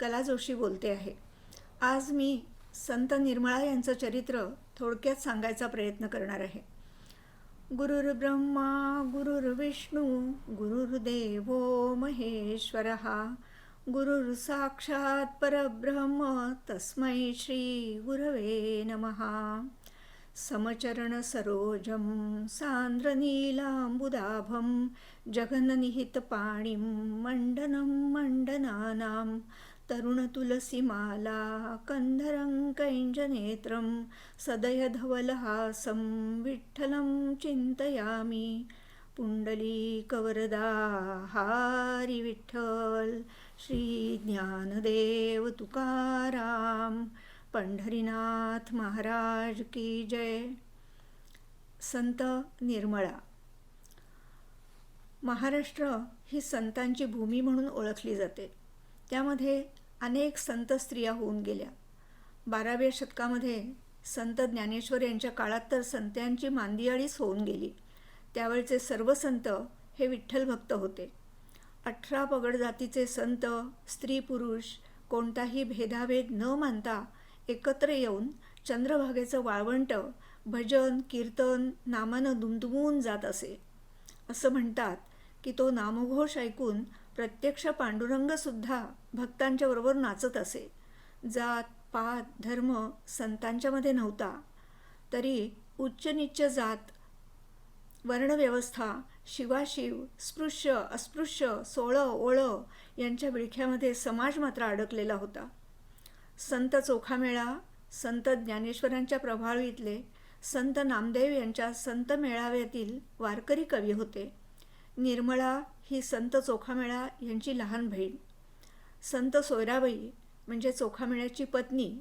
कला जोशी बोलते आहे. आज मी संत निर्मळा यांचं चरित्र थोडक्यात सांगायचा प्रयत्न करणार आहे. गुरुर् ब्रह्मा गुरुर्विष्णू गुरुर्देवो महेश्वर गुरुर साक्षात परब्रह्म तस्मै श्री गुरवे नमः. समचरण सरोजं सान्द्रनीलाम्बुदाभं जगन्निहितपाणिं मण्डनं मण्डनानां तरुणतुलसीमाला तुलसीमाला कैञ्जनेत्रं सदयधवलहासं विठ्ठलं चिन्तयामि। पुण्डलीकवरदा हारि विठ्ठल श्रीज्ञानदेव तुकाराम पंढरीनाथ महाराज की जय। संत निर्मळा। महाराष्ट्र ही संतांची भूमी म्हणून ओळखली जाते. त्यामध्ये अनेक संत स्त्रिया होऊन गेल्या. बाराव्या शतकामध्ये संत ज्ञानेश्वर यांच्या काळात तर संतांची मांदियाळीच होऊन गेली. त्यावेळचे सर्व संत हे विठ्ठल भक्त होते. अठरा पगड जातीचे संत स्त्री पुरुष कोणताही भेदाभेद न मानता एकत्र येऊन चंद्रभागेचं वाळवंट भजन कीर्तन नामानं दुमदुमून जात असे. असं म्हणतात की तो नामघोष ऐकून प्रत्यक्ष पांडुरंगसुद्धा भक्तांच्या बरोबर नाचत असे. जात पात धर्म संतांच्यामध्ये नव्हता. तरी उच्च निच्च जात वर्णव्यवस्था शिवाशिव स्पृश्य अस्पृश्य सोळं ओळं यांच्या विळख्यामध्ये समाज मात्र अडकलेला होता. संत चोखामेळा संत ज्ञानेश्वरांच्या प्रभावीतले संत नामदेव यांच्या संत मेळाव्यातील वारकरी कवी होते. निर्मळा ही संत चोखामेळा यांची लहान बहीण. संत सोयराबाई म्हणजे चोखामेळ्याची पत्नी.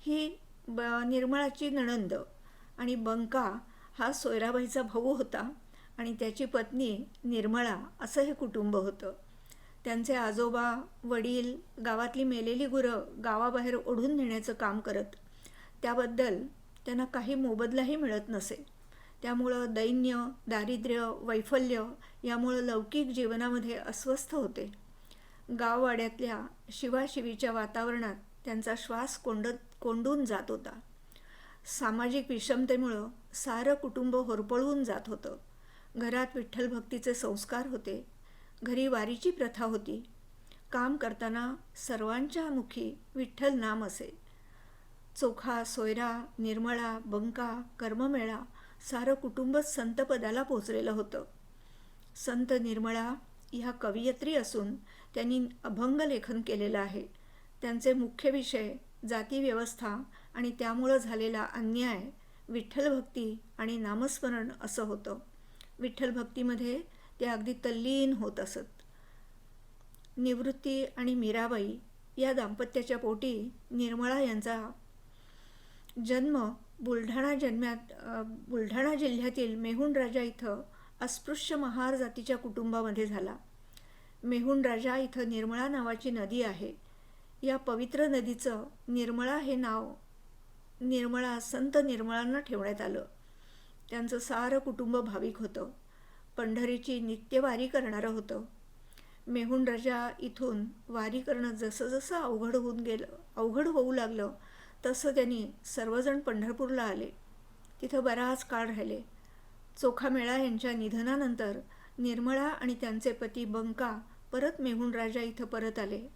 ही ब निर्मळाची नणंद आणि बंका हा सोयराबाईचा भाऊ होता आणि त्याची पत्नी निर्मळा असं हे कुटुंब होतं. त्यांचे आजोबा वडील गावातली मेलेली गुरं गावाबाहेर ओढून नेण्याचं काम करत. त्याबद्दल त्यांना काही मोबदलाही मिळत नसे. त्यामुळं दैन्य दारिद्र्य वैफल्य यामुळं लौकिक जीवनामध्ये अस्वस्थ होते. गाववाड्यातल्या शिवाशिवीच्या वातावरणात त्यांचा श्वास कोंडत कोंडून जात होता. सामाजिक विषमतेमुळं सारं कुटुंब होरपळून जात होतं. घरात विठ्ठल भक्तीचे संस्कार होते. घरी वारीची प्रथा होती. काम करताना सर्वांच्या मुखी विठ्ठल नाम असे. चोखा सोयरा निर्मळा बंका कर्ममेळा सारं कुटुंबच संतपदाला पोचलेलं होतं. संत निर्मळा ह्या कवयित्री असून त्यांनी अभंग लेखन केलेलं आहे. त्यांचे मुख्य विषय जातीव्यवस्था आणि त्यामुळं झालेला अन्याय विठ्ठलभक्ती आणि नामस्मरण असं होतं. विठ्ठलभक्तीमध्ये ते अगदी तल्लीन होत असत. निवृत्ती आणि मीराबाई या दाम्पत्याच्या पोटी निर्मळा यांचा जन्म बुलढाणा जन्म्यात बुलढाणा जिल्ह्यातील मेहुण राजा इथं अस्पृश्य महार जातीच्या कुटुंबामध्ये झाला. मेहुण राजा इथं निर्मळा नावाची नदी आहे. या पवित्र नदीचं निर्मळा हे नाव निर्मळा संत निर्मळांना ठेवण्यात आलं. त्यांचं सारं कुटुंब भाविक होतं. पंढरीची नित्य वारी करणारं होतं. मेहुण राजा इथून वारी करणं जसं जसं अवघड होऊन गेलं अवघड होऊ लागलं तसं त्यांनी सर्वजण पंढरपूरला आले. तिथं बराच काळ राहिले. चोखामेळा यांच्या निधनानंतर निर्मळा आणि त्यांचे पती बंका परत मेहून राजा इथं परत आले.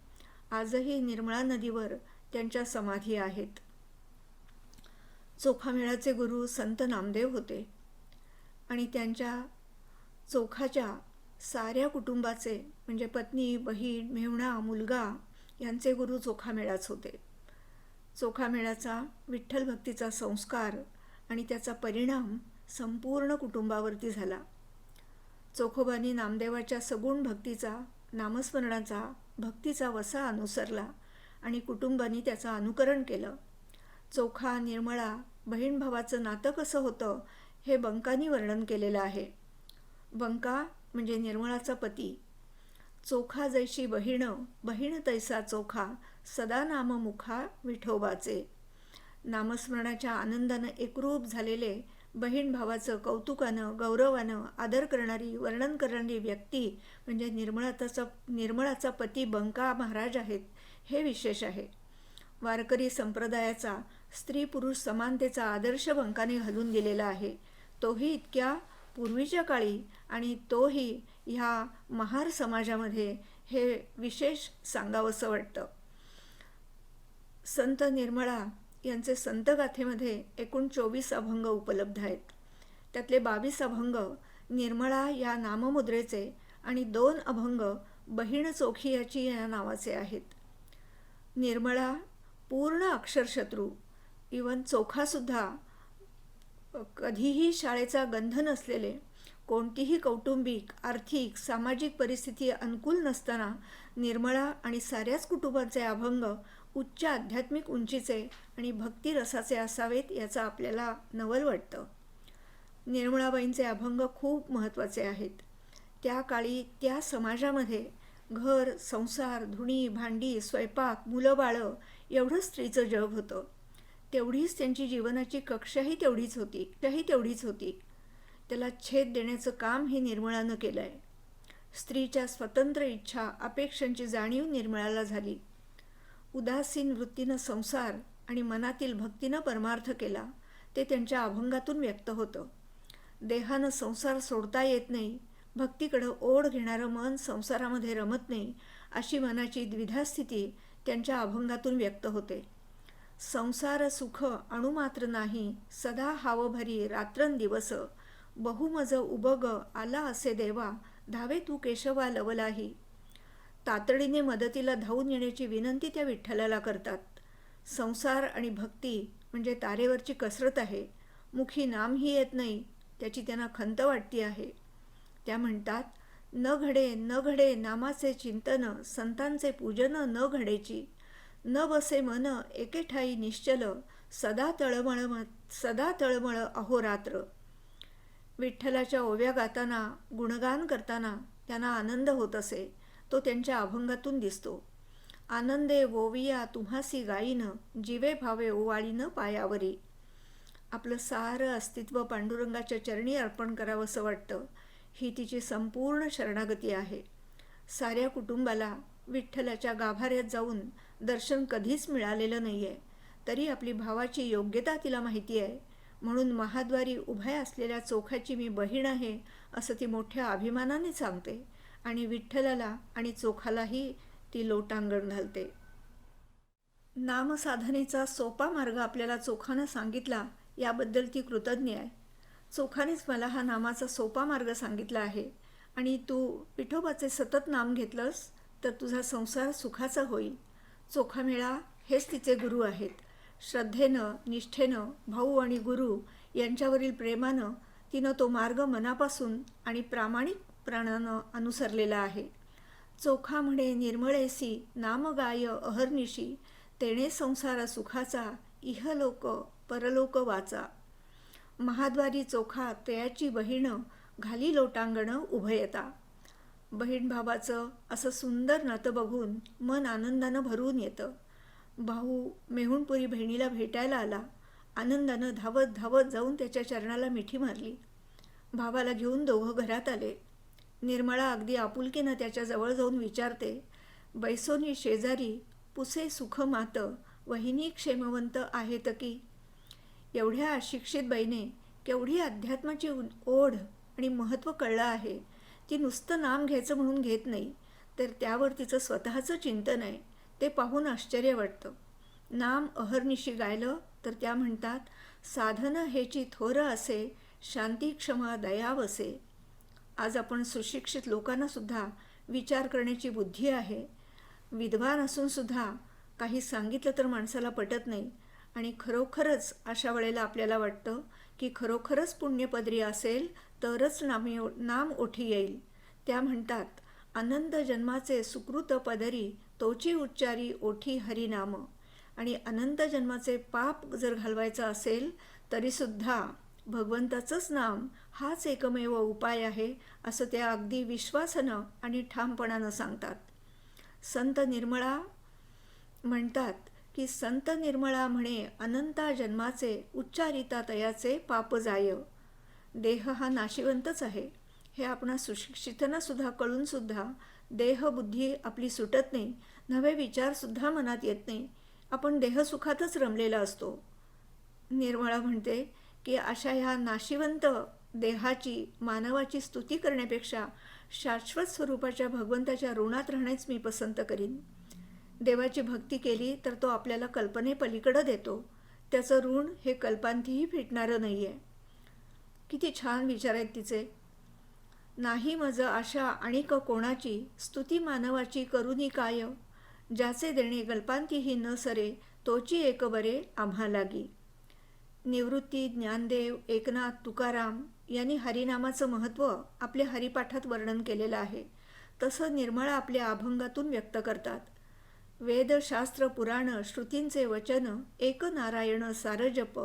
आजही निर्मळा नदीवर त्यांच्या समाधी आहेत. चोखामेळाचे गुरु संत नामदेव होते. आणि त्यांच्या चोखाच्या साऱ्या कुटुंबाचे म्हणजे पत्नी बहीण मेहुणा मुलगा यांचे गुरु चोखामेळाच होते. चोखामेळाचा विठ्ठल भक्तीचा संस्कार आणि त्याचा परिणाम संपूर्ण कुटुंबावरती झाला. चोखोबानी नामदेवाच्या सगुण भक्तीचा नामस्मरणाचा भक्तीचा वसा अनुसरला आणि कुटुंबानी त्याचं अनुकरण केलं. चोखा निर्मळा बहीण भावाचं नातं कसं होतं हे बंकानी वर्णन केलेलं आहे. बंका म्हणजे निर्मळाचा पती. चोखा जैशी बहीण बहीण तैसा चोखा सदा नाममुखा विठोबाचे. नामस्मरणाच्या आनंदानं एकरूप झालेले बहीण भावाचं कौतुकानं गौरवानं आदर करणारी वर्णन करणारी व्यक्ती म्हणजे निर्मळाचा निर्मळाचा पती बंका महाराज आहेत हे विशेष आहे. वारकरी संप्रदायाचा स्त्री पुरुष समानतेचा आदर्श बंकाने घालून दिलेला आहे. तोही इतक्या पूर्वीच्या काळी आणि तोही ह्या महार समाजामध्ये हे विशेष सांगावंसं वाटतं. संत निर्मळा यांचे संतगाथेमध्ये एकूण चोवीस अभंग उपलब्ध आहेत. त्यातले बावीस अभंग निर्मळा या नाममुद्रेचे आणि दोन अभंग बहीण चोखी याची या नावाचे आहेत. निर्मळा पूर्ण अक्षरशत्रू इवन चोखासुद्धा कधीही शाळेचा गंध नसलेले कोणतीही कौटुंबिक आर्थिक सामाजिक परिस्थिती अनुकूल नसताना निर्मळा आणि साऱ्याच कुटुंबाचे अभंग उच्च आध्यात्मिक उंचीचे आणि भक्तिरसाचे असावेत याचा आपल्याला नवल वाटतं. निर्मळाबाईंचे अभंग खूप महत्त्वाचे आहेत. त्या काळी त्या समाजामध्ये घर संसार धुणी भांडी स्वयंपाक मुलं बाळं एवढं स्त्रीचं जग होतं. तेवढीच त्यांची जीवनाची कक्षाही तेवढीच होती त्याही तेवढीच होती. त्याला छेद देण्याचं काम हे निर्मळानं केलं आहे स्त्रीच्या स्वतंत्र इच्छा अपेक्षांची जाणीव निर्मळाला झाली. उदासीन वृत्तीनं संसार आणि मनातील भक्तीनं परमार्थ केला ते त्यांच्या अभंगातून व्यक्त होतं. देहानं संसार सोडता येत नाही भक्तीकडं ओढ घेणारं मन संसारामध्ये रमत नाही अशी मनाची द्विधा स्थिती त्यांच्या अभंगातून व्यक्त होते. संसार सुख अणुमात्र नाही सदा हावभरी रात्रंदिवस. बहुमज उबग आला असे देवा धावे तू केशवा लवलाही. तातडीने मदतीला धावून येण्याची विनंती त्या विठ्ठलाला करतात. संसार आणि भक्ती म्हणजे तारेवरची कसरत आहे. मुखी नामही येत नाही त्याची त्यांना खंत वाटती आहे. त्या म्हणतात न घडे न घडे नामाचे चिंतन संतांचे पूजन न घडेची. न बसे मन एके ठाई निश्चल सदा तळमळ सदा तळमळ अहोरात्र विठ्ठलाच्या ओव्या गाताना गुणगान करताना त्यांना आनंद होत असे तो त्यांच्या अभंगातून दिसतो. आनंदे वोविया तुम्हासी गायीनं जीवे भावे ओवाळीनं पायावरी. आपलं सारं अस्तित्व पांडुरंगाच्या चरणी अर्पण करावंसं वाटतं ही तिची संपूर्ण शरणागती आहे. साऱ्या कुटुंबाला विठ्ठलाच्या गाभाऱ्यात जाऊन दर्शन कधीच मिळालेलं नाही आहे तरी आपली भावाची योग्यता तिला माहिती आहे. म्हणून महाद्वारी उभ्या असलेल्या चोखाची मी बहीण आहे असं ती मोठ्या अभिमानाने सांगते आणि विठ्ठलाला आणि चोखालाही ती लोटांगण घालते. नामसाधनेचा सोपा मार्ग आपल्याला चोखानं सांगितला याबद्दल ती कृतज्ञ आहे. चोखानेच मला हा नामाचा सोपा मार्ग सांगितला आहे. आणि तू विठोबाचे सतत नाम घेतलंस तर तुझा संसार सुखाचा होईल. चोखामेळा हेच तिचे गुरु आहेत. श्रद्धेनं निष्ठेनं भाऊ आणि गुरु यांच्यावरील प्रेमानं तिनं तो मार्ग मनापासून आणि प्रामाणिक प्राणानं अनुसरलेला आहे. चोखा म्हणे निर्मळेसी नामगाय अहर्निशी तेणे संसार सुखाचा इहलोक परलोक वाचा. महाद्वारी चोखा तयाची बहिणं घाली लोटांगणं उभयता. बहीण भावाचं असं सुंदर नातं बघून मन आनंदानं भरून येतं. भाऊ मेहुणपुरी बहिणीला भेटायला आला. आनंदानं धावत धावत जाऊन त्याच्या चरणाला मिठी मारली. भावाला घेऊन दोघं घरात आले. निर्मळा अगदी आपुलकीनं त्याच्याजवळ जाऊन विचारते बैसोनी शेजारी पुसे सुख मात वहिनी क्षेमवंत आहेत की? एवढ्या अशिक्षित बाईने केवढी अध्यात्माची ओढ आणि महत्त्व कळलं आहे. ती नुसतं नाम घ्यायचं म्हणून घेत नाही तर त्यावर तिचं स्वतःचं चिंतन आहे ते पाहून आश्चर्य वाटतं. नाम अहर्निशी गायलं तर त्या म्हणतात साधन हेची थोर असे शांती क्षमा दयाव असे. आज आपण सुशिक्षित लोकांनासुद्धा विचार करण्याची बुद्धी आहे. विद्वान असूनसुद्धा काही सांगितलं तर माणसाला पटत नाही आणि खरोखरच अशा वेळेला आपल्याला वाटतं की खरोखरच पुण्यपदरी असेल तरच नामी नाम ओठी येईल. त्या म्हणतात आनंद जन्माचे सुकृत पदरी तोची उच्चारी ओठी हरिनाम. आणि अनंत जन्माचे पाप जर घालवायचं असेल तरीसुद्धा भगवंताचंच नाम हाच एकमेव उपाय आहे असं त्या अगदी विश्वासानं आणि ठामपणानं सांगतात. संत निर्मळा म्हणतात की संत निर्मळा म्हणे अनंता जन्माचे उच्चारिता तयाचे पाप जाय देह हा नाशिवंतच आहे. हे आपणा सुशिक्षितांना सुद्धा कळूनसुद्धा देहबुद्धी आपली सुटत नाही नवे विचारसुद्धा मनात येत नाही. आपण देहसुखातच रमलेला असतो. निर्मळा म्हणते की अशा ह्या नाशिवंत देहाची मानवाची स्तुती करण्यापेक्षा शाश्वत स्वरूपाच्या भगवंताच्या ऋणात राहणेच मी पसंत करीन. देवाची भक्ती केली तर तो आपल्याला कल्पनेपलीकडं देतो. त्याचं ऋण हे कल्पांतीही फिटणारं नाही आहे किती छान विचार आहेत तिचे. नाही मज आशा आणि क कोणाची स्तुती मानवाची करुनी काय ज्याचे देणे गल्पांतीही न सरे तोची एक बरे आम्हा लागी. निवृत्ती ज्ञानदेव एकनाथ तुकाराम यांनी हरिनामाचं महत्त्व आपल्या हरिपाठात वर्णन केलेलं आहे. तसं निर्मळा आपल्या अभंगातून व्यक्त करतात. वेद शास्त्र पुराण श्रुतींचे वचन एक नारायण सार जप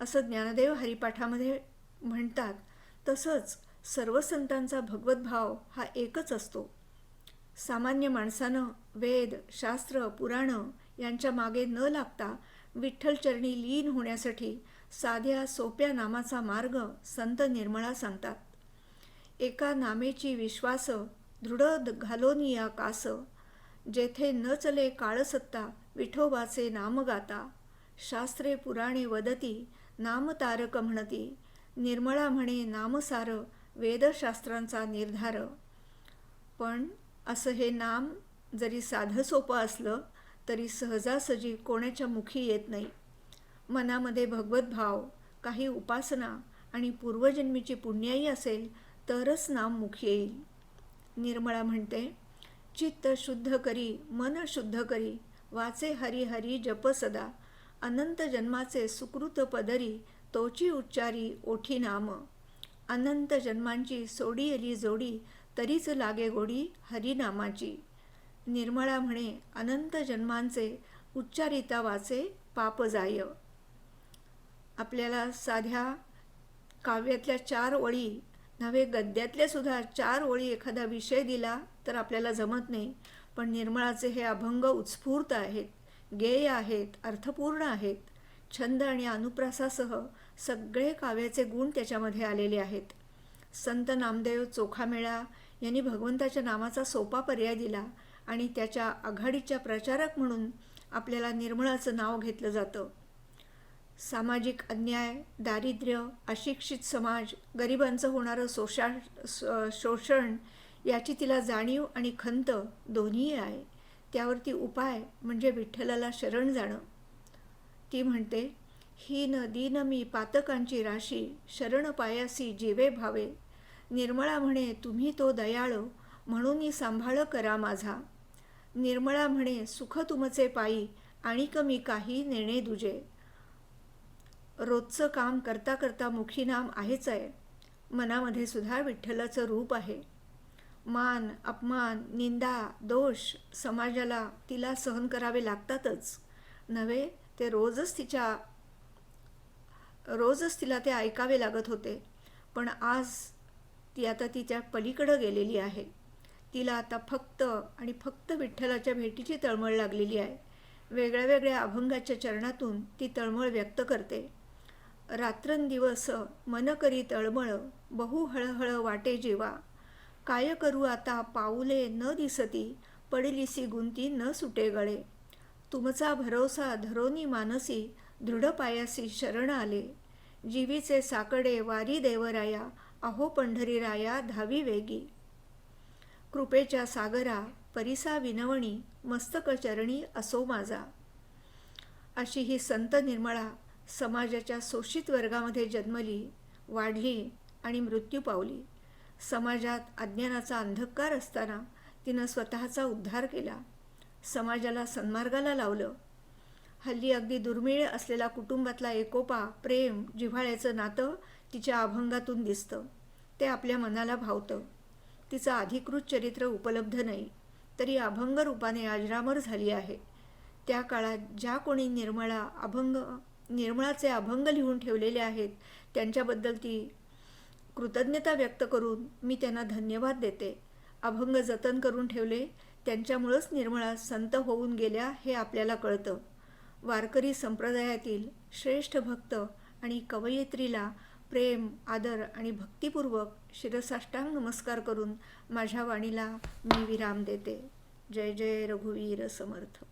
असं ज्ञानदेव हरिपाठामध्ये म्हणतात. तसंच सर्व संतांचा भगवत भाव हा एकच असतो. सामान्य माणसानं वेद शास्त्र पुराणं यांच्या मागे न लागता विठ्ठलचरणी लीन होण्यासाठी साध्या सोप्या नामाचा मार्ग संत निर्मळा सांगतात. एका नामेची विश्वास दृढ घालोनी या कास जेथे न चले काळसत्ता विठोबाचे नाम गाता शास्त्रे पुराणे वदती नामतारक म्हणती निर्मळा म्हणे नामसार वेदशास्त्रांचा निर्धार. पण असं हे नाम जरी साधं सोपं असलं तरी सहजासहजी कोणाच्या मुखी येत नाही. मनामध्ये भगवत भाव काही उपासना आणि पूर्वजन्मीची पुण्याई असेल तरच नाम मुखी येईल. निर्मळा म्हणते चित्त शुद्ध करी मन शुद्ध करी वाचे हरी हरी जप सदा अनंत जन्माचे सुकृत पदरी तोची उच्चारी ओठी नाम. अनंत जन्मांची सोडी अली जोडी तरीच लागे गोडी हरिनामाची. निर्मळा म्हणे अनंत जन्मांचे उच्चारिता वाचे पाप जाय. आपल्याला साध्या काव्यातल्या चार ओळी नव्हे गद्यातल्या सुद्धा चार ओळी एखादा विषय दिला तर आपल्याला जमत नाही. पण निर्मळाचे हे अभंग उत्स्फूर्त आहेत गेय आहेत अर्थपूर्ण आहेत. छंद आणि अनुप्रासासह सगळे काव्याचे गुण त्याच्यामध्ये आलेले आहेत. संत नामदेव चोखामेळा यांनी भगवंताच्या नामाचा सोपा पर्याय दिला आणि त्याच्या आघाडीच्या प्रचारक म्हणून आपल्याला निर्मळाचं नाव घेतलं जातं. सामाजिक अन्याय दारिद्र्य अशिक्षित समाज गरिबांचं होणारं शोषा शोषण याची तिला जाणीव आणि खंत दोन्ही आहे. त्यावरती उपाय म्हणजे विठ्ठलाला शरण जाणं. ती म्हणते ही न दीन मी पातकांची राशी शरण पायासी जीवे भावे. निर्मळा म्हणे तुम्ही तो दयाळ म्हणून सांभाळ करा माझा. निर्मळा म्हणे सुख तुमचे पायी आणि कमी काही नेणे दुजे. रोजचं काम करता करता मुखी नाम आहेच आहे. मनामध्ये सुद्धा विठ्ठलाचं रूप आहे. मान अपमान निंदा दोष समाजाला तिला सहन करावे लागतातच. नव्हे ते रोजच तिच्या रोजच तिला ते ऐकावे लागत होते. पण आज ती आता तिच्या पलीकडं गेलेली आहे. तिला आता फक्त आणि फक्त विठ्ठलाच्या भेटीची तळमळ लागलेली आहे. वेगळ्या वेगळ्या अभंगाच्या चरणातून ती तळमळ व्यक्त करते. रात्रंदिवस मन करी तळमळ बहु हळहळ वाटे जेवा. काय करू आता पाऊले न दिसती पडलीसी गुंती न सुटे गळे. तुमचा भरोसा धरोनी मानसी दृढ पायासी शरण आले. जीवीचे साकडे वारी देवराया अहो पंढरीराया धावी वेगी. कृपेच्या सागरा परिसा विनवणी मस्तक चरणी असो माझा. अशी ही संत निर्मळा समाजाच्या शोषित वर्गामध्ये जन्मली वाढली आणि मृत्यू पावली. समाजात अज्ञानाचा अंधकार असताना तिनं स्वतःचा उद्धार केला. समाजाला सन्मार्गाला लावलं. हल्ली अगदी दुर्मिळ असलेला कुटुंबातला एकोपा प्रेम जिव्हाळ्याचं नातं तिच्या अभंगातून दिसतं. ते आपल्या मनाला भावतं. तिचं अधिकृत चरित्र उपलब्ध नाही. तरी अभंग रूपाने अजरामर झाली आहे. त्या काळात ज्या कोणी निर्मळा अभंग निर्मळाचे अभंग लिहून ठेवलेले आहेत त्यांच्याबद्दल ती कृतज्ञता व्यक्त करून मी त्यांना धन्यवाद देते. अभंग जतन करून ठेवले त्यांच्यामुळंच निर्मळा संत होऊन गेल्या हे आपल्याला कळतं. वारकरी संप्रदायातील श्रेष्ठ भक्त आणि कवयित्रीला प्रेम आदर आणि भक्तिपूर्वक शिरसाष्टांग नमस्कार करून माझ्या वाणीला मी विराम देते. जय जय रघुवीर समर्थ.